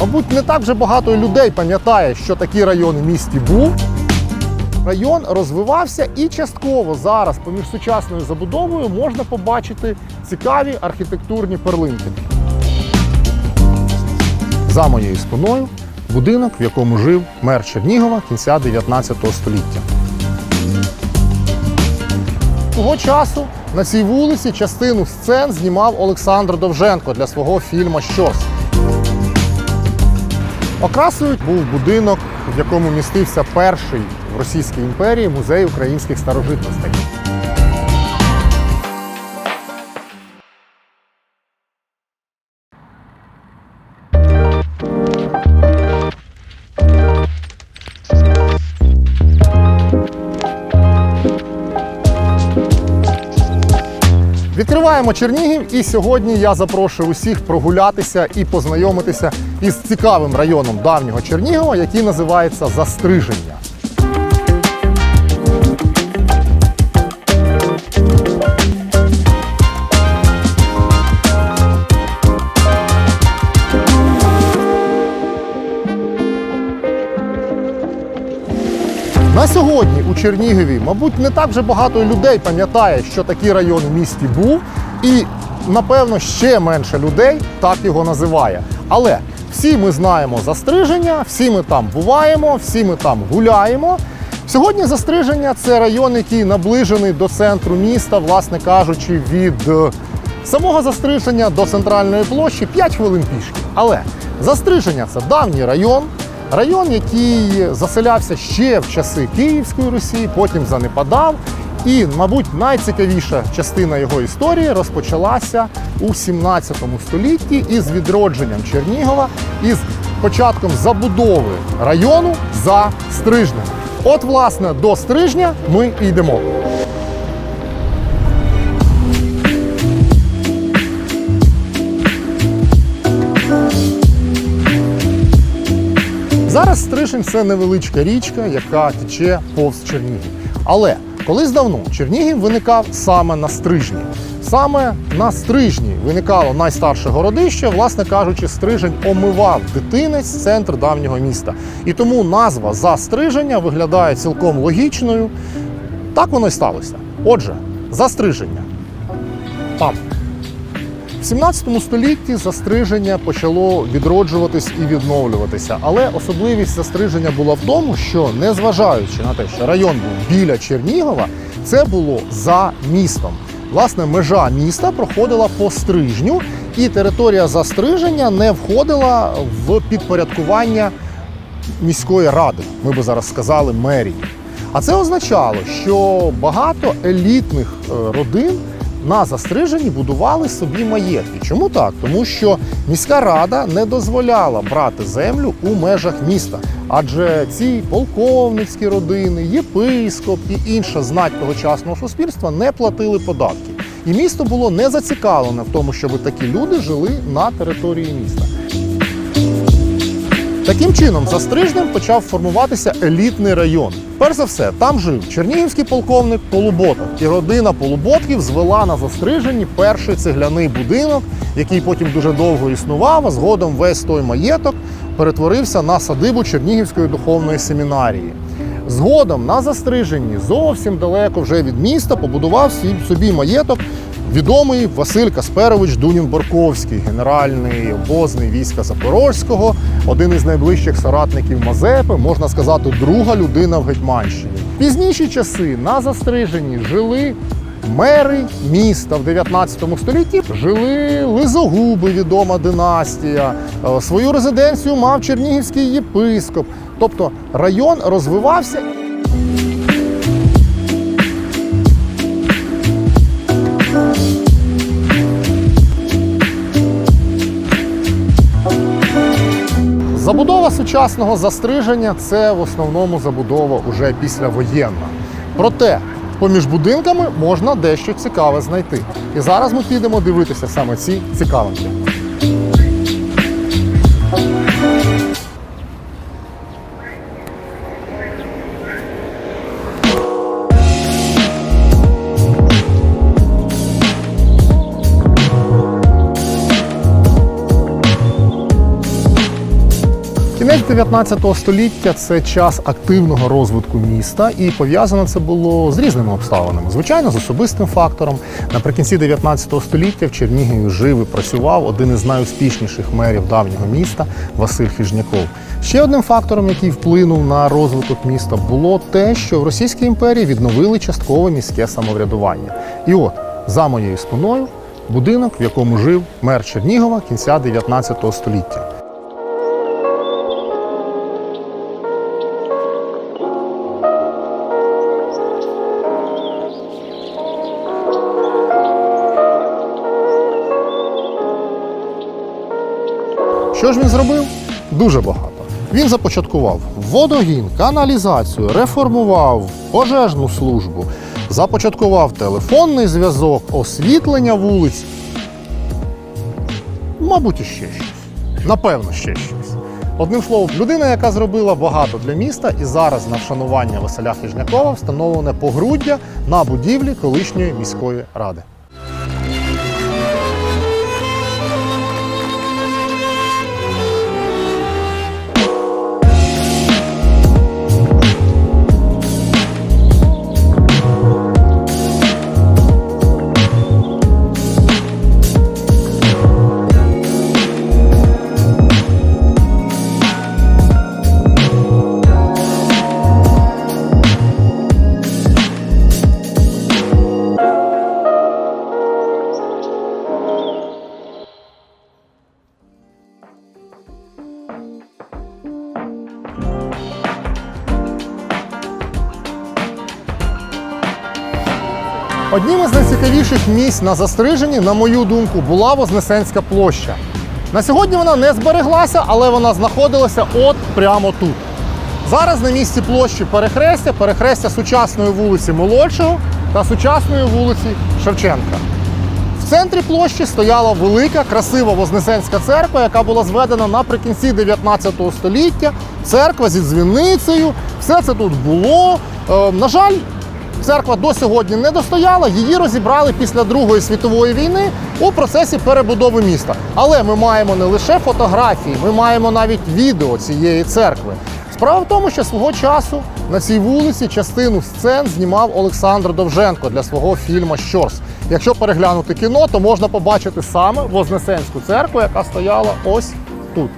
Мабуть, не так вже багато людей пам'ятає, що такий район в місті був. Район розвивався і частково зараз поміж сучасною забудовою можна побачити цікаві архітектурні перлинки. За моєю спиною будинок, в якому жив мер Чернігова кінця 19 століття. Того часу на цій вулиці частину сцен знімав Олександр Довженко для свого фільму Щось. Окрасою був будинок, в якому містився перший в Російській імперії музей українських старожитностей. Відкриваємо Чернігів, і сьогодні я запрошую усіх прогулятися і познайомитися із цікавим районом давнього Чернігова, який називається Застриження. На сьогодні у Чернігові, мабуть, не так вже багато людей пам'ятає, що такий район в місті був, і напевно ще менше людей так його називає. Але всі ми знаємо застриження, всі ми там буваємо, всі ми там гуляємо. Сьогодні застриження це район, який наближений до центру міста, власне кажучи, від е, самого застриження до центральної площі 5 хвилин пішки. Але застриження це давній район. Район, який заселявся ще в часи Київської Русі, потім занепадав. І, мабуть, найцікавіша частина його історії розпочалася у 17 столітті із відродженням Чернігова, із початком забудови району за Стрижнем. От, власне, до Стрижня ми і йдемо. Зараз Стрижень це невеличка річка, яка тече повз Чернігів. Але колись давно Чернігів виникав саме на Стрижні. Саме на Стрижні виникало найстарше городище, власне кажучи, Стрижень омивав дитинець центр давнього міста. І тому назва застриження виглядає цілком логічною. Так воно й сталося. Отже, застриження. Там. В 17 столітті застриження почало відроджуватись і відновлюватися. Але особливість застриження була в тому, що незважаючи на те, що район був біля Чернігова, це було за містом. Власне, межа міста проходила по стрижню, і територія застриження не входила в підпорядкування міської ради. Ми би зараз сказали мерії. А це означало, що багато елітних е, родин на застриженні будували собі маєтки. Чому так? Тому що міська рада не дозволяла брати землю у межах міста. Адже ці полковницькі родини, єпископ і інша знать тогочасного суспільства не платили податки. І місто було не зацікавлене в тому, щоб такі люди жили на території міста. Таким чином, за Стрижнем почав формуватися елітний район. Перш за все, там жив чернігівський полковник Полуботов, і родина Полуботків звела на застриженні перший цегляний будинок, який потім дуже довго існував, а згодом весь той маєток перетворився на садибу Чернігівської духовної семінарії. Згодом на застриженні зовсім далеко вже від міста побудував собі маєток відомий Василь Касперович Дунін-Борковський, генеральний обозний війська Запорозького, один із найближчих соратників Мазепи, можна сказати, друга людина в Гетьманщині. Пізніші часи на застриженні жили. Мери міста в 19 столітті жили лизогуби, відома династія. Е, Свою резиденцію мав чернігівський єпископ. Тобто район розвивався. Забудова сучасного застриження це в основному забудова уже післявоєнна. Проте поміж будинками можна дещо цікаве знайти. І зараз ми підемо дивитися саме ці цікавинки. 19 століття це час активного розвитку міста, і пов'язано це було з різними обставинами. Звичайно, з особистим фактором. Наприкінці 19 століття в Чернігові жив і працював один із найуспішніших мерів давнього міста Василь Хижняков. Ще одним фактором, який вплинув на розвиток міста, було те, що в Російській імперії відновили часткове міське самоврядування. І от за моєю спиною будинок, в якому жив мер Чернігова кінця 19 століття. Що ж він зробив? Дуже багато. Він започаткував водогін, каналізацію, реформував пожежну службу, започаткував телефонний зв'язок, освітлення вулиць. Мабуть, іще щось. Напевно, ще щось. Одним словом, людина, яка зробила багато для міста, і зараз на вшанування Василя Хижнякова встановлене погруддя на будівлі колишньої міської ради. Одним із найцікавіших місць на застриженні, на мою думку, була Вознесенська площа. На сьогодні вона не збереглася, але вона знаходилася от прямо тут. Зараз на місці площі перехрестя, перехрестя сучасної вулиці Молодшого та сучасної вулиці Шевченка. В центрі площі стояла велика, красива Вознесенська церква, яка була зведена наприкінці 19 століття. Церква зі дзвіницею. Все це тут було. Е, на жаль, церква до сьогодні не достояла. Її розібрали після Другої світової війни у процесі перебудови міста. Але ми маємо не лише фотографії, ми маємо навіть відео цієї церкви. Справа в тому, що свого часу на цій вулиці частину сцен знімав Олександр Довженко для свого фільму Щорс. Якщо переглянути кіно, то можна побачити саме Вознесенську церкву, яка стояла ось тут.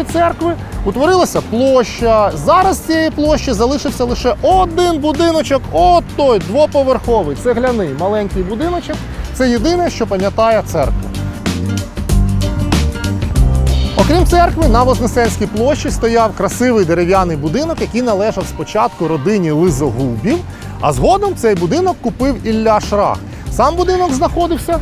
Вознесенської церкви утворилася площа. Зараз з цієї площі залишився лише один будиночок, от той двоповерховий, цегляний маленький будиночок. Це єдине, що пам'ятає церкву. Окрім церкви, на Вознесенській площі стояв красивий дерев'яний будинок, який належав спочатку родині Лизогубів, а згодом цей будинок купив Ілля Шрах. Сам будинок знаходився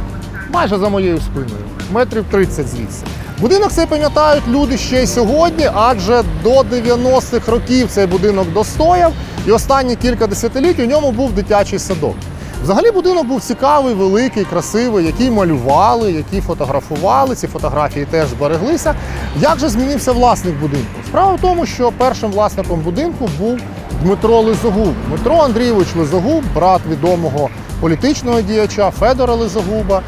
майже за моєю спиною, метрів 30 звідси. Будинок цей пам'ятають люди ще й сьогодні, адже до 90-х років цей будинок достояв, і останні кілька десятиліть у ньому був дитячий садок. Взагалі будинок був цікавий, великий, красивий, який малювали, які фотографували. Ці фотографії теж збереглися. Як же змінився власник будинку? Справа в тому, що першим власником будинку був Дмитро Лизогуб. Дмитро Андрійович Лизогуб, брат відомого політичного діяча Федора Лизогуба.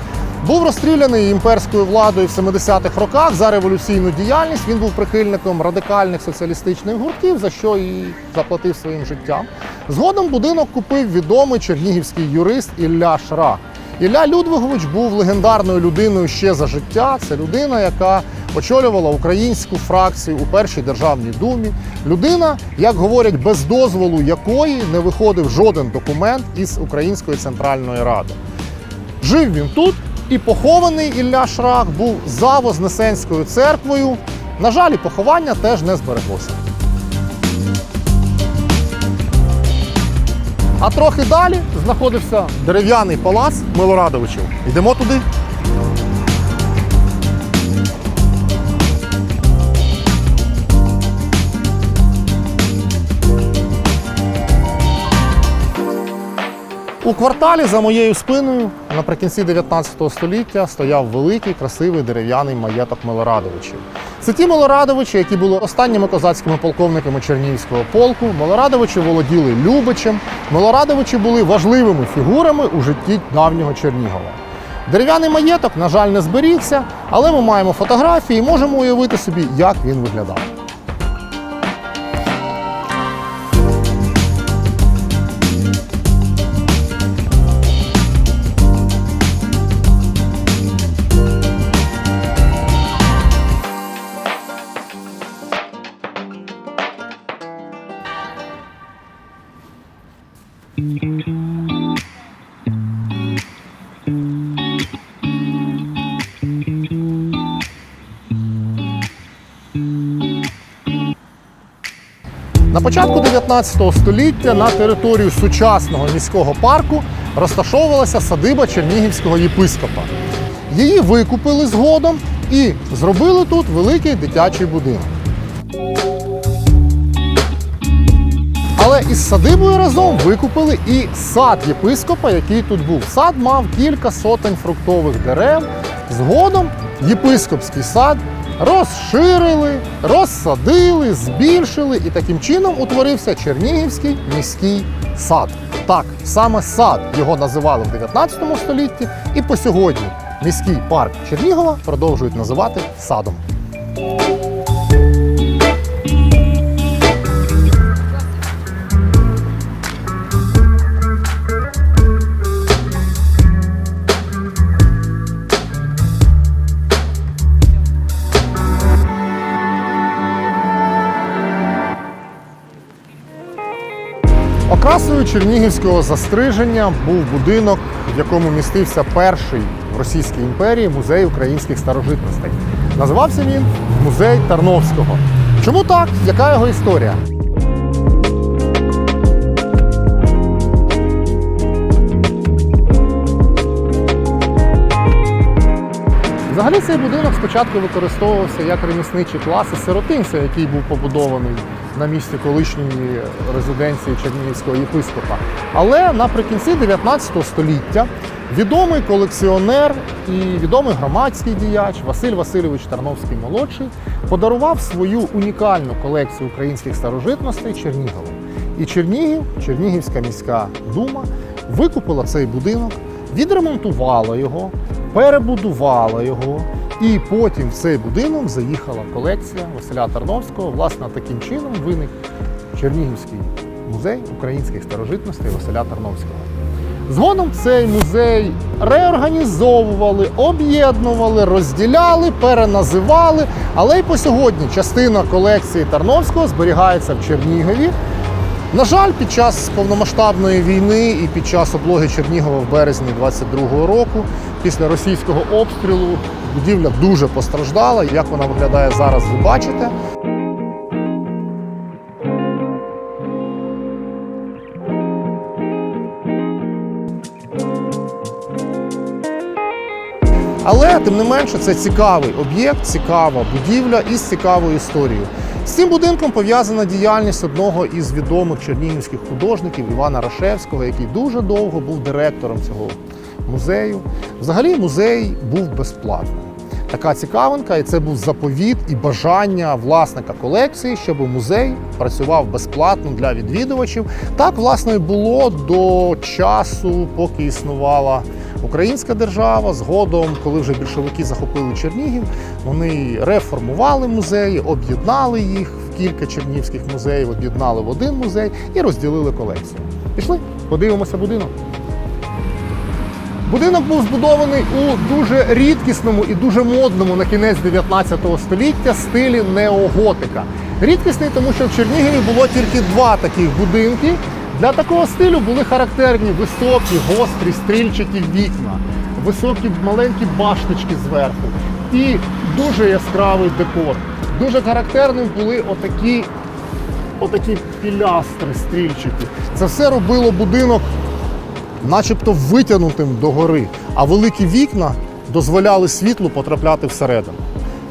Був розстріляний імперською владою в 70-х роках за революційну діяльність. Він був прихильником радикальних соціалістичних гуртів, за що і заплатив своїм життям. Згодом будинок купив відомий чернігівський юрист Ілля Шрах. Ілля Людвигович був легендарною людиною ще за життя. Це людина, яка очолювала українську фракцію у першій державній думі. Людина, як говорять, без дозволу якої не виходив жоден документ із Української центральної ради. Жив він тут і похований Ілля Шрах був за Вознесенською церквою. На жаль, і поховання теж не збереглося. А трохи далі знаходився дерев'яний палац Милорадовичів. Йдемо туди. У кварталі за моєю спиною наприкінці 19 століття стояв великий красивий дерев'яний маєток Милорадовичів. Це ті Милорадовичі, які були останніми козацькими полковниками Чернігівського полку. Милорадовичі володіли Любичем. Милорадовичі були важливими фігурами у житті давнього Чернігова. Дерев'яний маєток, на жаль, не зберігся, але ми маємо фотографії і можемо уявити собі, як він виглядав. На початку 19 століття на територію сучасного міського парку розташовувалася садиба чернігівського єпископа. Її викупили згодом і зробили тут великий дитячий будинок. Але із садибою разом викупили і сад єпископа, який тут був. Сад мав кілька сотень фруктових дерев. Згодом єпископський сад розширили, розсадили, збільшили, і таким чином утворився Чернігівський міський сад. Так, саме сад його називали в 19 столітті, і по сьогодні міський парк Чернігова продовжують називати садом. Окрасою чернігівського застриження був будинок, в якому містився перший в Російській імперії музей українських старожитностей. Називався він Музей Тарновського. Чому так? Яка його історія? Взагалі цей будинок спочатку використовувався як ремісничий клас сиротинця, який був побудований на місці колишньої резиденції Чернігівського єпископа. Але наприкінці 19 століття відомий колекціонер і відомий громадський діяч Василь Васильович Тарновський молодший подарував свою унікальну колекцію українських старожитностей Чернігову. І Чернігів, Чернігівська міська дума, викупила цей будинок, відремонтувала його, перебудувала його. І потім в цей будинок заїхала колекція Василя Тарновського. Власне, таким чином виник Чернігівський музей українських старожитностей Василя Тарновського. Згодом цей музей реорганізовували, об'єднували, розділяли, переназивали. Але й по сьогодні частина колекції Тарновського зберігається в Чернігові. На жаль, під час повномасштабної війни і під час облоги Чернігова в березні 22-го року, після російського обстрілу, будівля дуже постраждала. Як вона виглядає зараз, ви бачите. Але тим не менше це цікавий об'єкт, цікава будівля із цікавою історією. З цим будинком пов'язана діяльність одного із відомих чернігівських художників Івана Рашевського, який дуже довго був директором цього музею. Взагалі музей був безплатним. Така цікавинка, і це був заповіт і бажання власника колекції, щоб музей працював безплатно для відвідувачів. Так, власне, і було до часу, поки існувала українська держава. Згодом, коли вже більшовики захопили Чернігів, вони реформували музеї, об'єднали їх в кілька чернігівських музеїв, об'єднали в один музей і розділили колекцію. Пішли, подивимося будинок. Будинок був збудований у дуже рідкісному і дуже модному на кінець 19 століття стилі неоготика. Рідкісний, тому що в Чернігові було тільки два таких будинки. Для такого стилю були характерні високі, гострі, стрільчаті вікна, високі маленькі башточки зверху і дуже яскравий декор. Дуже характерним були отакі, отакі пілястри стрільчаті. Це все робило будинок начебто витягнутим догори, а великі вікна дозволяли світлу потрапляти всередину.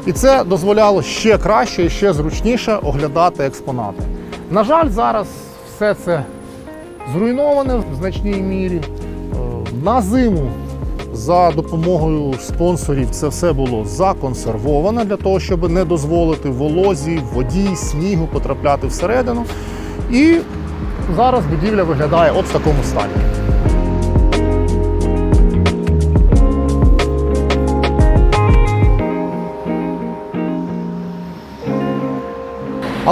І це дозволяло ще краще і ще зручніше оглядати експонати. На жаль, зараз все це зруйноване в значній мірі. На зиму за допомогою спонсорів це все було законсервовано для того, щоб не дозволити волозі, воді, снігу потрапляти всередину. І зараз будівля виглядає от в такому стані.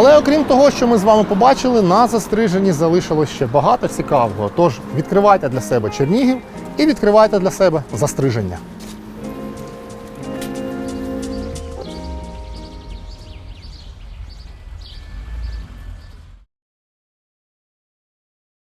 Але окрім того, що ми з вами побачили, на застриженні залишилось ще багато цікавого. Тож відкривайте для себе Чернігів і відкривайте для себе застриження.